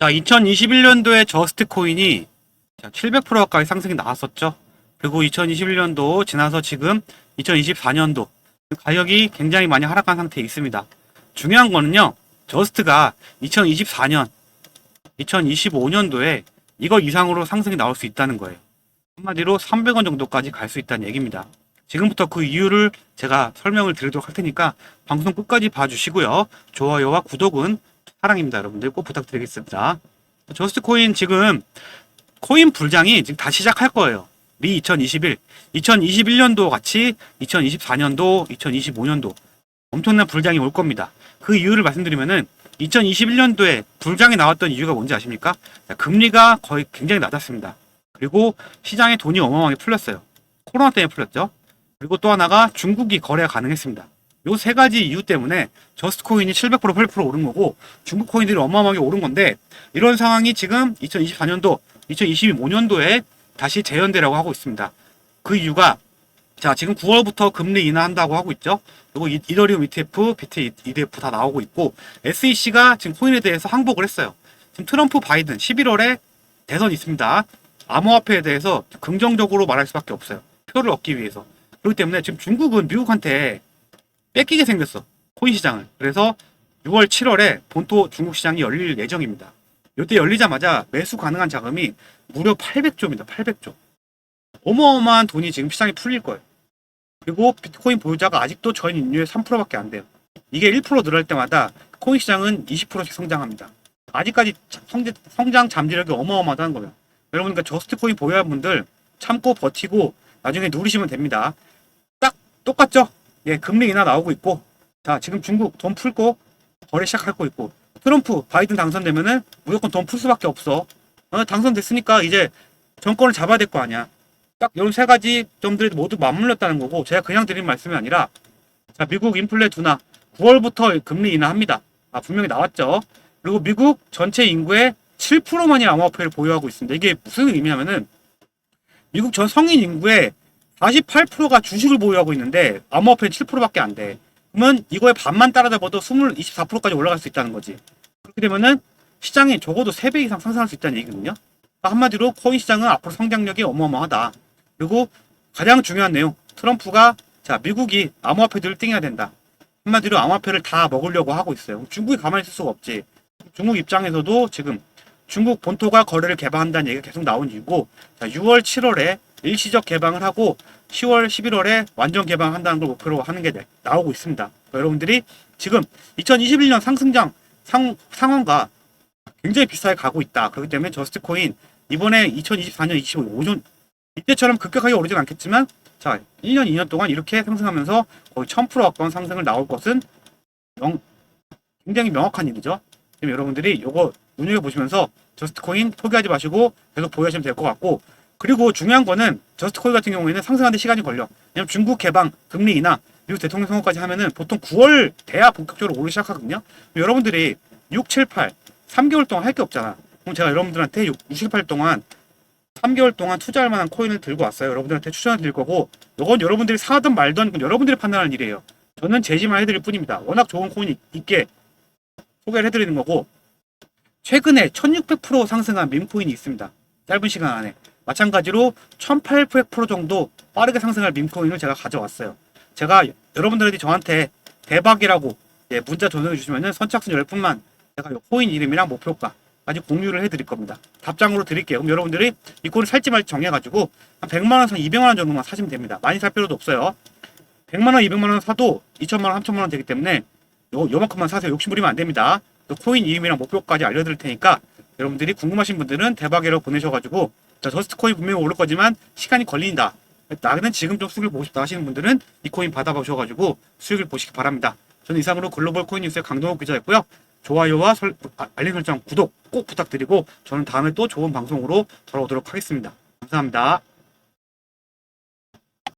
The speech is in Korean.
자, 2021년도에 저스트 코인이 700% 가까이 상승이 나왔었죠. 그리고 2021년도 지나서 지금 2024년도 가격이 굉장히 많이 하락한 상태에 있습니다. 중요한 거는요, 저스트가 2024년, 2025년도에 이거 이상으로 상승이 나올 수 있다는 거예요. 한마디로 300원 정도까지 갈 수 있다는 얘기입니다. 지금부터 그 이유를 제가 설명을 드리도록 할 테니까 방송 끝까지 봐주시고요. 좋아요와 구독은 사랑입니다. 여러분들 꼭 부탁드리겠습니다. 저스트 코인 지금 코인 불장이 지금 다시 시작할 거예요. 리 2021, 2021년도 같이 2024년도, 2025년도 엄청난 불장이 올 겁니다. 그 이유를 말씀드리면은 2021년도에 불장이 나왔던 이유가 뭔지 아십니까? 자, 금리가 거의 굉장히 낮았습니다. 그리고 시장에 돈이 어마어마하게 풀렸어요. 코로나 때문에 풀렸죠. 그리고 또 하나가 중국이 거래가 가능했습니다. 요 세 가지 이유 때문에 저스트 코인이 700% 8% 오른 거고 중국 코인들이 어마어마하게 오른 건데 이런 상황이 지금 2024년도, 2025년도에 다시 재현되라고 하고 있습니다. 그 이유가 자 지금 9월부터 금리 인하한다고 하고 있죠. 그리고 이- 이더리움 ETF, 비트 ETF 다 나오고 있고 SEC가 지금 코인에 대해서 항복을 했어요. 지금 트럼프 바이든 11월에 대선 있습니다. 암호화폐에 대해서 긍정적으로 말할 수밖에 없어요. 표를 얻기 위해서. 그렇기 때문에 지금 중국은 미국한테 뺏기게 생겼어. 코인 시장을. 그래서 6월, 7월에 본토 중국 시장이 열릴 예정입니다. 이때 열리자마자 매수 가능한 자금이 무려 800조입니다. 800조. 어마어마한 돈이 지금 시장에 풀릴 거예요. 그리고 비트코인 보유자가 아직도 전 인류의 3%밖에 안 돼요. 이게 1% 늘어날 때마다 코인 시장은 20%씩 성장합니다. 아직까지 성장 잠재력이 어마어마하다는 거예요. 여러분, 그러니까 저스트 코인 보유한 분들 참고 버티고 나중에 누리시면 됩니다. 딱 똑같죠? 예, 금리 인하 나오고 있고, 자, 지금 중국 돈 풀고 거래 시작하고 있고, 트럼프, 바이든 당선되면은 무조건 돈 풀 수밖에 없어. 어, 당선됐으니까 이제 정권을 잡아야 될 거 아니야. 딱 이런 세 가지 점들이 모두 맞물렸다는 거고, 제가 그냥 드린 말씀이 아니라, 자, 미국 인플레 둔화, 9월부터 금리 인하합니다. 아, 분명히 나왔죠. 그리고 미국 전체 인구의 7%만이 암호화폐를 보유하고 있습니다. 이게 무슨 의미냐면은, 미국 전 성인 인구의 48%가 주식을 보유하고 있는데, 암호화폐는 7%밖에 안 돼. 그러면 이거에 반만 따라잡아도 20, 24%까지 올라갈 수 있다는 거지. 그렇게 되면은 시장이 적어도 3배 이상 상승할 수 있다는 얘기거든요. 그러니까 한마디로 코인 시장은 앞으로 성장력이 어마어마하다. 그리고 가장 중요한 내용, 트럼프가 자 미국이 암호화폐들을 띵해야 된다. 한마디로 암호화폐를 다 먹으려고 하고 있어요. 중국이 가만히 있을 수가 없지. 중국 입장에서도 지금 중국 본토가 거래를 개방한다는 얘기가 계속 나온 이유고 자, 6월, 7월에 일시적 개방을 하고 10월, 11월에 완전 개방한다는 걸 목표로 하는 게 나- 나오고 있습니다. 그러니까 여러분들이 지금 2021년 상승장 상, 상황과 굉장히 비슷하게 가고 있다. 그렇기 때문에 저스트 코인 이번에 2024년, 25년 이때처럼 급격하게 오르진 않겠지만 자 1년, 2년 동안 이렇게 상승하면서 거의 1000% 가까운 상승을 나올 것은 명- 굉장히 명확한 일이죠. 지금 여러분들이 이거 눈여겨 보시면서 저스트 코인 포기하지 마시고 계속 보유하시면 될 것 같고 그리고 중요한 거는 저스트 코인 같은 경우에는 상승하는데 시간이 걸려. 왜냐면 중국 개방, 금리 인하, 미국 대통령 선거까지 하면은 보통 9월 돼야 본격적으로 오르기 시작하거든요. 여러분들이 6, 7, 8, 3개월 동안 할 게 없잖아. 그럼 제가 여러분들한테 6, 68 동안 3개월 동안 투자할 만한 코인을 들고 왔어요. 여러분들한테 추천을 드릴 거고, 이건 여러분들이 사든 말든 여러분들이 판단하는 일이에요. 저는 제시만 해드릴 뿐입니다. 워낙 좋은 코인이 있게 소개를 해드리는 거고, 최근에 1600% 상승한 밈코인이 있습니다. 짧은 시간 안에. 마찬가지로 1800% 정도 빠르게 상승할 밈코인을 제가 가져왔어요. 제가 여러분들이 저한테 대박이라고 예, 문자 전송해 주시면은 선착순 10분만 제가 요 코인 이름이랑 목표가까지 공유를 해드릴 겁니다. 답장으로 드릴게요. 그럼 여러분들이 이 코인을 살지 말지 정해가지고 한 100만원에서 200만원 정도만 사시면 됩니다. 많이 살 필요도 없어요. 100만원, 200만원 사도 2천만원, 3천만원 되기 때문에 요, 요만큼만 사세요. 욕심 부리면 안 됩니다. 또 코인 이름이랑 목표까지 알려드릴 테니까 여러분들이 궁금하신 분들은 대박이라고 보내셔가지고 자, 저스트 코인 분명히 오를 거지만 시간이 걸린다. 나는 지금 좀 수익을 보고 싶다 하시는 분들은 이 코인 받아보셔가지고 수익을 보시기 바랍니다. 저는 이상으로 글로벌 코인 뉴스의 강동욱 기자였고요. 좋아요와 설- 아, 알림 설정, 구독 꼭 부탁드리고 저는 다음에 또 좋은 방송으로 돌아오도록 하겠습니다. 감사합니다.